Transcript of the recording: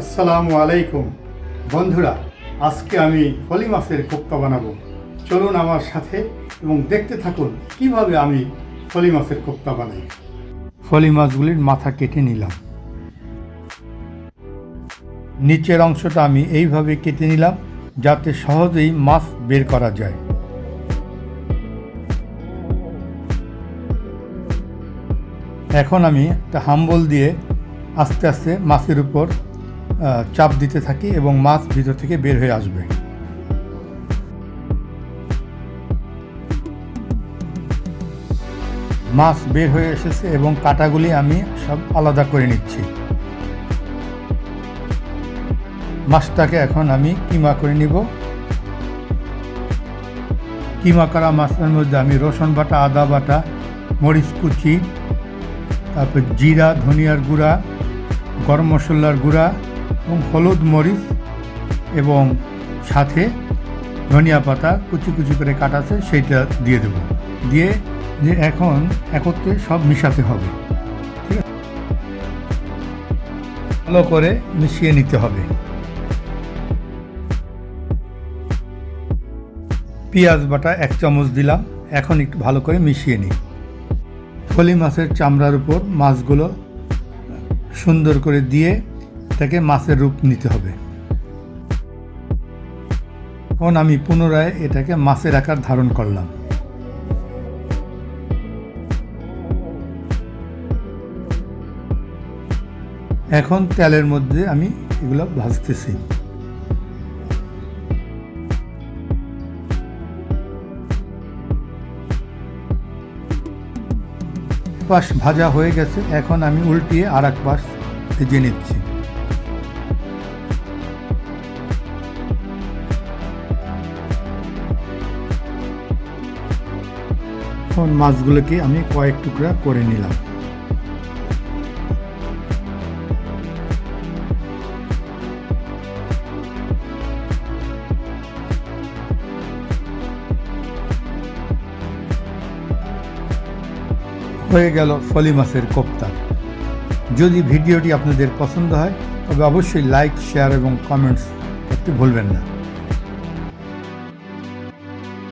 আসসালামু আলাইকুম। বন্ধুরা, আজকে আমি ফলি মাছের কোপ্তা বানাবো। চলুন আমার সাথে এবং দেখতে থাকুন কীভাবে আমি ফলি মাছের কোপ্তা বানাই। ফলি মাছগুলির মাথা কেটে নিলাম। নিচের অংশটা আমি এইভাবে কেটে নিলাম যাতে সহজেই মাছ বের করা যায়। এখন আমি একটা হাম্বল দিয়ে আস্তে আস্তে মাছের উপর চাপ দিতে থাকি এবং মাছ ভিতর থেকে বের হয়ে আসবে। মাছ বের হয়ে এসেছে এবং কাটাগুলি আমি সব আলাদা করে নিচ্ছি। মাছটাকে এখন আমি কিমা করে নিব। কিমা করা মাছের মধ্যে আমি রসুন বাটা, আদা বাটা, মরিচ কুচি, তারপর জিরা, ধনিয়ার গুঁড়া, গরম মশলার গুঁড়া এবং হলুদ মরিচ এবং সাথে ধনিয়া পাতা কুচি কুচি করে কাটাছে সেইটা দিয়ে দেব। দিয়ে যে এখন একত্রে সব মিশাতে হবে। ঠিক আছে? ভালো করে মিশিয়ে নিতে হবে। পেঁয়াজ বাটা এক চামচ দিলাম, এখন একটু ভালো করে মিশিয়ে নিই। ফলি মাছের চামড়ার উপর মাছগুলো সুন্দর করে দিয়ে এটাকে মাছের রূপ নিতে হবে। এখন আমি পুনরায় এটাকে মাছের আকার ধারণ করলাম। এখন তেলের মধ্যে আমি এগুলো ভাজতেছি। পাশ ভাজা হয়ে গেছে, এখন আমি উল্টিয়ে আর এক পাশ ভেজে নিচ্ছি। এখন মাছগুলোকে আমি কয়েক টুকরা করে নিলাম। হয়ে গেল ফলি মাছের কোপ্তা। যদি ভিডিওটি আপনাদের পছন্দ হয়, তবে অবশ্যই লাইক শেয়ার এবং কমেন্টস করতে ভুলবেন না।